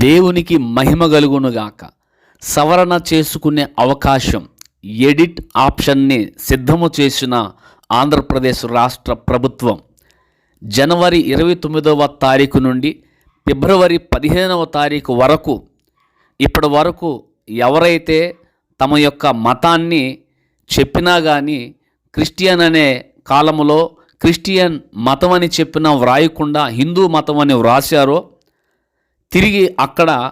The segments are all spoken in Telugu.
దేవునికి మహిమ కలుగునుగాక. సవరణ చేసుకునే అవకాశం ఎడిట్ ఆప్షన్ని సిద్ధము చేసిన ఆంధ్రప్రదేశ్ రాష్ట్ర ప్రభుత్వం జనవరి ఇరవై తొమ్మిదవ తారీఖు నుండి ఫిబ్రవరి పదిహేనవ తారీఖు వరకు ఇప్పటి వరకు ఎవరైతే తమ యొక్క మతాన్ని చెప్పినా కానీ క్రిస్టియన్ అనే కాలములో క్రిస్టియన్ మతం అని చెప్పినా వ్రాయకుండా హిందూ మతం అని వ్రాశారో తిరిగి అక్కడ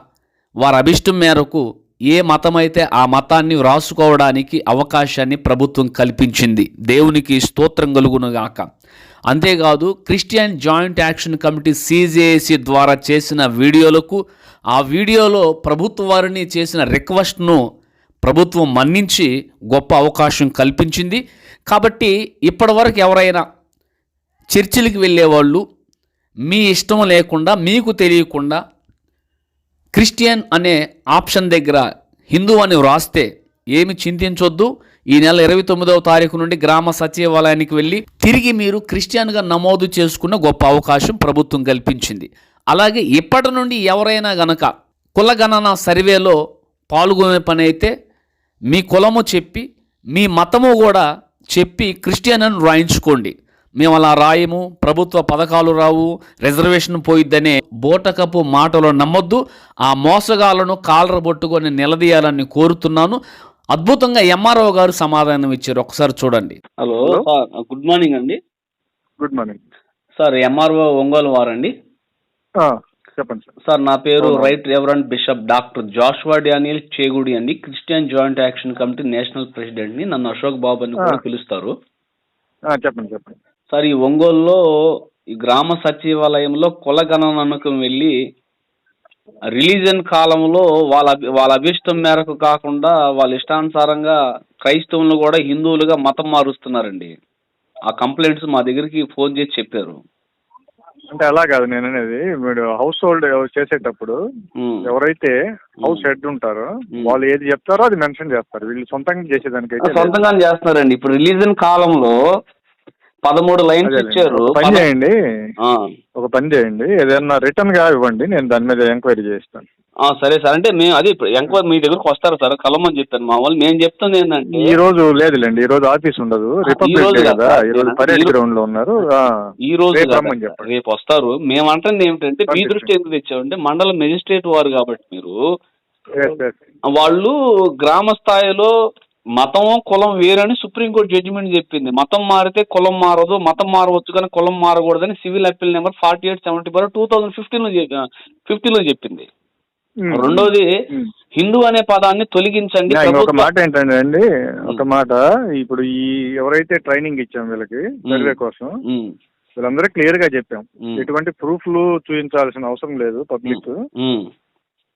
వారి అభిష్టం మేరకు ఏ మతమైతే ఆ మతాన్ని వ్రాసుకోవడానికి అవకాశాన్ని ప్రభుత్వం కల్పించింది. దేవునికి స్తోత్రం కలుగునుగాక. అంతేకాదు Christian joint action committee CJAC ద్వారా చేసిన వీడియోలకు ఆ వీడియోలో ప్రభుత్వ వారిని చేసిన రిక్వెస్ట్ను ప్రభుత్వం మన్నించి గొప్ప అవకాశం కల్పించింది. కాబట్టి ఇప్పటివరకు ఎవరైనా చర్చిలకు వెళ్ళేవాళ్ళు మీ ఇష్టం లేకుండా మీకు తెలియకుండా క్రిస్టియన్ అనే ఆప్షన్ దగ్గర హిందూ అని వ్రాస్తే ఏమి చింతించొద్దు. ఈ నెల ఇరవై తొమ్మిదవ తారీఖు నుండి గ్రామ సచివాలయానికి వెళ్ళి తిరిగి మీరు క్రిస్టియన్గా నమోదు చేసుకున్న గొప్ప అవకాశం ప్రభుత్వం కల్పించింది. అలాగే ఇప్పటి నుండి ఎవరైనా గనక కులగణన సర్వేలో పాల్గొనే పని అయితే మీ కులము చెప్పి మీ మతము కూడా చెప్పి క్రిస్టియన్ అని రాయించుకోండి. మేము అలా రాయము ప్రభుత్వ పథకాలు రావు రిజర్వేషన్ పోయిద్దనే బోటకపు మాటలు నమ్మొద్దు ఆ మోసగాలను కాలర పట్టుకొని నిలదీయాలని కోరుతున్నాను. అద్భుతంగా ఎంఆర్ఓ గారు సమాధానం ఇచ్చారు. ఒకసారి చూడండి. హలో సార్ గుడ్ మార్నింగ్ అండి. Good morning. Sir MRO Ongole వారండి. ఆ, చెప్పండి సార్. సార్ నా పేరు. Right reverend bishop doctor Joshua Daniel Chegudi అండి. Christian joint action committee national ప్రెసిడెంట్ని నన్ను అశోక్ బాబు అని కూడా. పిలుస్తారు. ఆ, చెప్పండి చెప్పండి. సార్ ఈ ఒంగోలులో ఈ గ్రామ సచివాలయంలో కుల గణనకు వెళ్ళి రిలీజన్ కాలంలో వాళ్ళ వాళ్ళ అభిష్టం మేరకు కాకుండా వాళ్ళ ఇష్టానుసారంగా క్రైస్తవులను కూడా హిందువులుగా మతం మారుస్తున్నారండి ఆ కంప్లైంట్స్ మా దగ్గరికి ఫోన్ చేసి చెప్పారు అంటే అలా కాదు నేను అనేది మీరు హౌస్ హోల్డ్ చేసేటప్పుడు. ఎవరైతే హౌస్ హెడ్ ఉంటారో. వాళ్ళు ఏది చెప్తారో అది మెన్షన్ చేస్తారు వీళ్ళు సొంతంగా చేసేదానికైతే. సొంతంగా చేస్తున్నారండి ఇప్పుడు రిలీజన్ కాలంలో పదమూడు లైన్స్. ఇచ్చారు. పని చేయండి. ఒక పని చేయండి. ఏదైనా రిటర్న్గా ఇవ్వండి. నేను దాని మీద ఎంక్వైరీ చేస్తాను. ఆ, సరే సార్. అంటే మేము అది ఎంక్వైరీ మీ దగ్గరకు వస్తారు సార్. కలమని చెప్పాను మా వాళ్ళు. నేను చెప్తుంది ఏంటంటే ఈ రోజు లేదులేండి. ఈ రోజు ఆఫీస్ ఉండదు. రిపబ్లిక్ కాదు. ఈ రోజు పరేడ్ గ్రౌండ్లో ఉన్నారు. ఈ రోజు రేపు వస్తారు. మేము అంటుంది ఏమిటంటే మీ. దృష్టి ఎందుకు తెచ్చామంటే మండల మెజిస్ట్రేట్ వారు కాబట్టి మీరు. వాళ్ళు గ్రామ స్థాయిలో మతం కులం వేరని సుప్రీంకోర్టు జడ్జిమెంట్ చెప్పింది. మతం మారితే కులం మారదు మతం మారవచ్చు కానీ కులం మారకూడదని civil appeal number forty eight seventy four two thousand ఫిఫ్టీన్లో ఫిఫ్టీన్లో చెప్పింది. రెండోది. హిందూ అనే పదాన్ని తొలగించండి ప్రభుత్వ- మాట ఏంటంటే అండి ఒక మాట ఇప్పుడు ఈ ఎవరైతే ట్రైనింగ్ ఇచ్చాం వీళ్ళకి సర్వే కోసం వీళ్ళందరూ క్లియర్గా చెప్పాం. ఎటువంటి ప్రూఫ్లు చూపించాల్సిన అవసరం లేదు పబ్లిక్.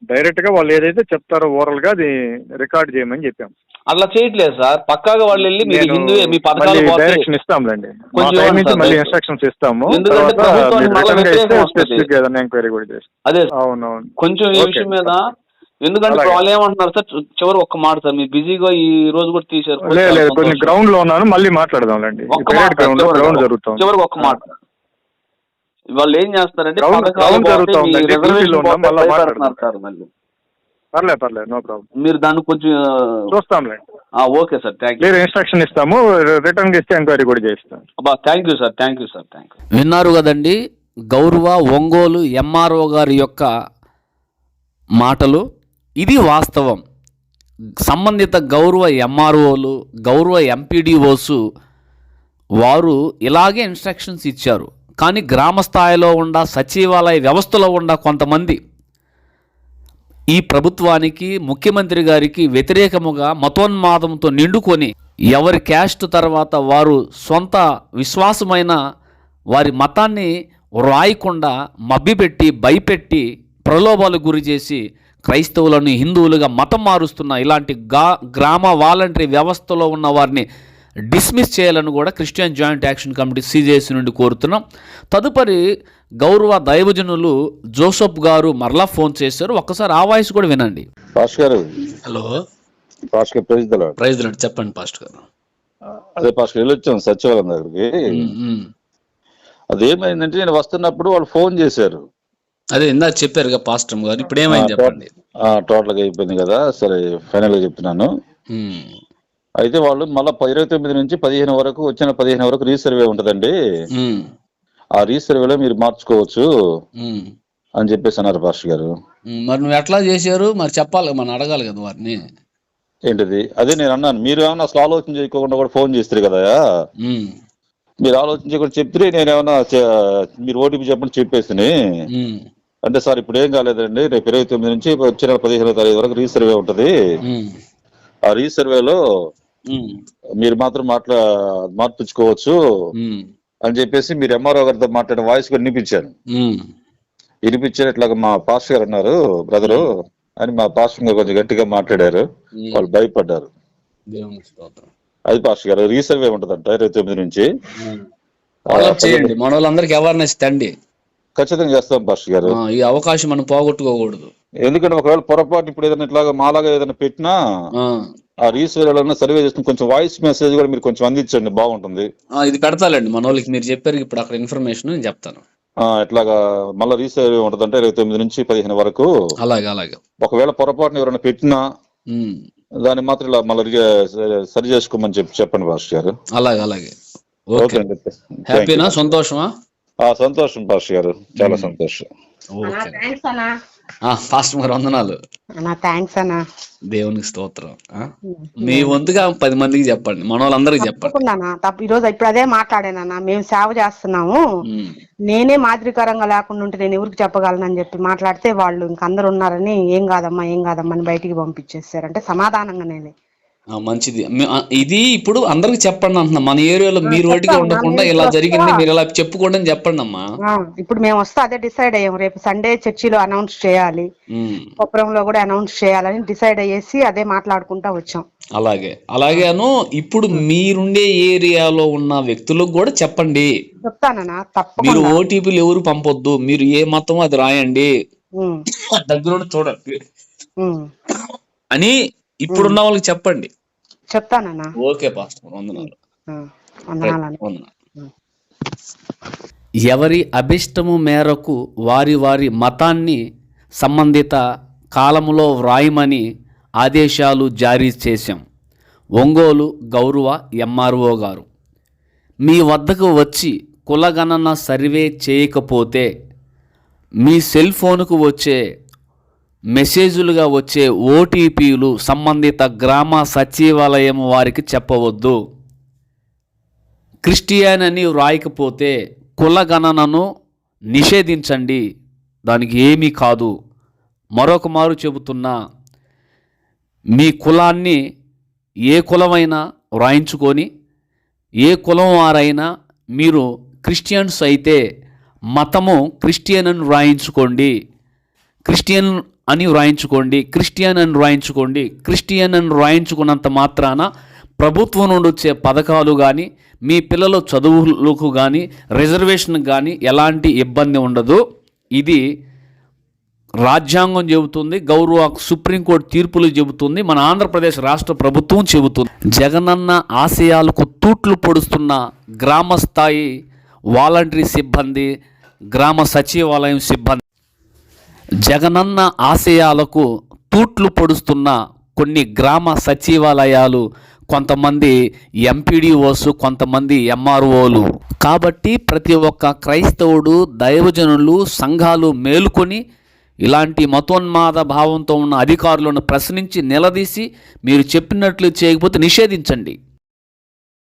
డైరెక్ట్గా వాళ్ళు ఏదైతే చెప్తారో ఓవరల్గా అది రికార్డ్ చేయమని చెప్పాం. అట్లా చేయట్లేదు సార్. పక్కాగా వాళ్ళు వెళ్ళి మీరు హిందూ మీ పథకాలు డైరెక్షన్ ఇస్తాంలేండి మళ్ళీ. ఇన్స్ట్రక్షన్స్ ఇస్తాము. ఎందుకంటే అదే అవునవును. కొంచెం ఈ. విషయం మీద ఎందుకంటే వాళ్ళు ఏమంటున్నారు సార్? చివరి ఒక్క మాట సార్ మీరు బిజీగా ఈ రోజు కూడా తీసారు లేదు లేదు కొంచెం గ్రౌండ్లో ఉన్నాను మళ్ళీ మాట్లాడదాంలేండి ఒక్క మాట పరేడ్ గ్రౌండ్లో చివరికి గ్రౌండ్ ఒక- జరుగుతుంది. చివరికి ఒక్క మాట. వాళ్ళు ఏం చేస్తారంటే పథకాలు మళ్ళీ. పర్లేదు పర్లేదు నో ప్రాబ్లం మీరు దాన్ని కొంచెం చూస్తాంలేండి ఆ, okay sir thank you. Clear instruction ఇస్తాము రిటర్న్ ఇస్తే ఎంక్వైరీ కూడా చేస్తాం అబ్బా thank you sir thank you sir thank you. విన్నారు కదండి గౌరవ ఒంగోలు ఎంఆర్ఓ గారి యొక్క మాటలు. ఇది వాస్తవం. సంబంధిత గౌరవ ఎంఆర్ఓలు గౌరవ ఎంపీడీఓస్ వారు ఇలాగే ఇన్స్ట్రక్షన్స్ ఇచ్చారు. కానీ గ్రామ స్థాయిలో ఉండ సచివాలయ వ్యవస్థలో ఉండ కొంతమంది ఈ ప్రభుత్వానికి ముఖ్యమంత్రి గారికి వ్యతిరేకముగా మతోన్మాదంతో నిండుకొని ఎవరి క్యాస్ట్ తర్వాత వారు సొంత విశ్వాసమైన వారి మతాన్ని రాయకుండా మభ్యపెట్టి భయపెట్టి ప్రలోభాలకు గురి చేసి క్రైస్తవులను హిందువులుగా మతం మారుస్తున్న ఇలాంటి గా గ్రామ వాలంటరీ వ్యవస్థలో ఉన్న వారిని డిస్మిస్ చేయాలని కూడా Christian joint action committee CJC నుండి కోరుతున్నాం. తదుపరి గౌరవ దైవజనులు జోసఫ్ గారు మరలా ఫోన్ చేశారు. ఒక్కసారి ఆ వాయిస్ కూడా వినండి. పాస్టర్ గారు. హలో. పాస్టర్ గారు ప్రైజ్ ప్రైజ్ లాడ్ చెప్పండి పాస్ట్ గారు. అదే పాస్టర్ గారు వెళ్ళొచ్చాం సచివాలయం దగ్గరికి. అదేమైందంటే నేను వస్తున్నప్పుడు వాళ్ళు ఫోన్ చేశారు. అదే ఇందాక చెప్పారుగా పాస్టర్ గారు. ఇప్పుడు ఏమైంది చెప్పండి. టోటల్గా అయిపోయింది కదా. సరే ఫైనల్గా చెప్తున్నాను అయితే వాళ్ళు మళ్ళీ ఇరవై తొమ్మిది నుంచి పదిహేను వరకు వచ్చిన పదిహేను వరకు రీసర్వే ఉంటదండి. ఆ రీసర్వేలో మీరు మార్చుకోవచ్చు అని చెప్పేసి అన్నారు పాస్టర్ గారు. మరి నువ్వు ఎట్లా చేశారు? మరి చెప్పాలి మనం అడగాలి కదా వారిని. ఏంటిది? అదే నేను అన్నాను మీరు ఏమన్నా అసలు ఆలోచన చేయకుండా కూడా ఫోన్ చేస్తారు కదా. మీరు ఆలోచన చేయకుండా చెప్తే నేను ఏమన్నా మీరు ఓటీపీ చెప్పండి చెప్పేసి అంటే సార్ ఇప్పుడు ఏం కాలేదండి? రేపు ఇరవై తొమ్మిది నుంచి వచ్చిన పదిహేనో తారీఖు వరకు రీసర్వే ఉంటది. ఆ రీసర్వేలో మీరు మాత్రం మాట్లా మార్పించుకోవచ్చు అని చెప్పేసి మీరు ఎంఆర్ఓ గారితో మాట్లాడిన వాయిస్ కూడా వినిపించాను వినిపించారు ఇట్లాగ మా పాస్టర్ గారు ఉన్నారు బ్రదరు అని మా పాస్టర్ గారు కొంచెం గట్టిగా మాట్లాడారు. వాళ్ళు భయపడ్డారు. అది పాస్టర్ గారు రీసర్వే ఉంటదంట ఇరవై తొమ్మిది నుంచి. చేయండి మన వాళ్ళందరికీ అవేర్నెస్ తండి. ఖచ్చితంగా చేస్తాం పాస్టర్ గారు. ఈ అవకాశం మనం పోగొట్టుకోకూడదు. ఎందుకంటే ఒకవేళ పొరపాటు ఇప్పుడు ఏదైనా ఇట్లాగా మాలాగా ఏదైనా పెట్టినా ఆ, రీసర్వేలో సర్వే చేసుకుని కొంచెం వాయిస్ మెసేజ్ కూడా మీరు కొంచెం అందించండి బాగుంటుంది. ఆ, ఇది పెడతాలండి మన వాళ్ళకి మీరు చెప్పారు ఇప్పుడు అక్కడ ఇన్ఫర్మేషన్ నేను చెప్తాను. ఆ ఇట్లాగా మళ్ళీ రీసర్వే ఉంటదంటే ఇరవై తొమ్మిది నుంచి పదిహేను వరకు అలాగే అలాగే. ఒకవేళ పొరపాటున ఎవరైనా పెట్టినా దాన్ని మాత్రం ఇలా మళ్ళీ సరి చేసుకోమని చెప్పి చెప్పండి పాస్టర్ గారు. అలాగే అలాగే. ఓకే. హ్యాపీనా సంతోషమా? ఆ, సంతోషం పాస్టర్ గారు. చాలా సంతోషం. ఓకే. పాస్టర్ గారు వందనాలు. అన్నా థ్యాంక్స్ అన్నా. దేవునికి స్తోత్రం? మీ వంతుగా పది మందికి చెప్పండి. మన వాళ్ళందరికీ చెప్పండి ఈ రోజు ఇప్పుడు అదే మాట్లాడానన్నా మేము సేవ చేస్తున్నాము. నేనే మాదిరికరంగా లేకుండా ఉంటే నేను ఎవరికి చెప్పగలనని చెప్పి మాట్లాడితే వాళ్ళు ఇంక అందరు ఉన్నారని ఏం కాదమ్మా ఏం కాదమ్మా అని బయటికి పంపించేసారు అంటే సమాధానంగా నేనే. మంచిది. ఇది ఇప్పుడు అందరికి చెప్పండి అంటున్నా. మన ఏరియాలో మీరు ఒకటిగా. ఉండకుండా ఇలా. జరిగింది మీరు ఇలా చెప్పుకోండి అని చెప్పండి అమ్మా. ఇప్పుడు మేము వస్తే అదే డిసైడ్ అయ్యాం. రేపు సండే చర్చిలో అనౌన్స్ చేయాలి. కొప్పరంలో కూడా అనౌన్స్ చేయాలని డిసైడ్ అయ్యేసి అదే మాట్లాడుకుంటా వచ్చాం. అలాగే. అలాగేను ఇప్పుడు మీరుండే ఏరియాలో ఉన్న వ్యక్తులకు కూడా చెప్పండి. చెప్తానన్నా మీరు తప్పకుండా. ఓటీపీలు ఎవరు పంపొద్దు. మీరు ఏ మతం అది రాయండి. దగ్గర చూడండి. అని ఇప్పుడున్న వాళ్ళకి చెప్పండి. చెప్తానన్నా? Okay pastor. వందనాలు. ఎవరి అభిష్టము మేరకు వారి వారి మతాన్ని సంబంధిత కాలములో వ్రాయమని ఆదేశాలు జారీ చేశాం. ఒంగోలు గౌరవ ఎంఆర్ఓ గారు. మీ వద్దకు వచ్చి కులగణన సర్వే చేయకపోతే మీ సెల్ ఫోన్కు వచ్చే మెసేజ్లుగా వచ్చే ఓటీపీలు సంబంధిత గ్రామ సచివాలయం వారికి చెప్పవద్దు. క్రిస్టియన్ అని వ్రాయకపోతే కుల గణనను నిషేధించండి. దానికి ఏమీ కాదు. మరొక మారు చెబుతున్నా మీ కులాన్ని ఏ కులమైనా వ్రాయించుకొని ఏ కులం వారైనా మీరు క్రిస్టియన్స్ అయితే మతము క్రిస్టియన్ అని వ్రాయించుకోండి క్రిస్టియన్ అని వ్రాయించుకోండి క్రిస్టియన్ అని వ్రాయించుకోండి క్రిస్టియన్ అని వ్రాయించుకున్నంత మాత్రాన ప్రభుత్వం నుండి వచ్చే పథకాలు కానీ మీ పిల్లల చదువులకు కానీ రిజర్వేషన్ కానీ ఎలాంటి ఇబ్బంది ఉండదు. ఇది రాజ్యాంగం చెబుతుంది గౌరవ సుప్రీంకోర్టు తీర్పులు చెబుతుంది మన ఆంధ్రప్రదేశ్ రాష్ట్ర ప్రభుత్వం చెబుతుంది. జగనన్న ఆశయాలకు తూట్లు పొడుస్తున్న గ్రామ స్థాయి వాలంటరీ సిబ్బంది గ్రామ సచివాలయం సిబ్బంది జగనన్న ఆశయాలకు తూట్లు పొడుస్తున్న కొన్ని గ్రామ సచివాలయాలు కొంతమంది ఎంపీడీఓస్ కొంతమంది ఎంఆర్ఓలు. కాబట్టి ప్రతి ఒక్క క్రైస్తవుడు దైవజనులు సంఘాలు మేలుకొని ఇలాంటి మతోన్మాద భావంతో ఉన్న అధికారులను ప్రశ్నించి నిలదీసి మీరు చెప్పినట్లు చేయకపోతే నిషేధించండి.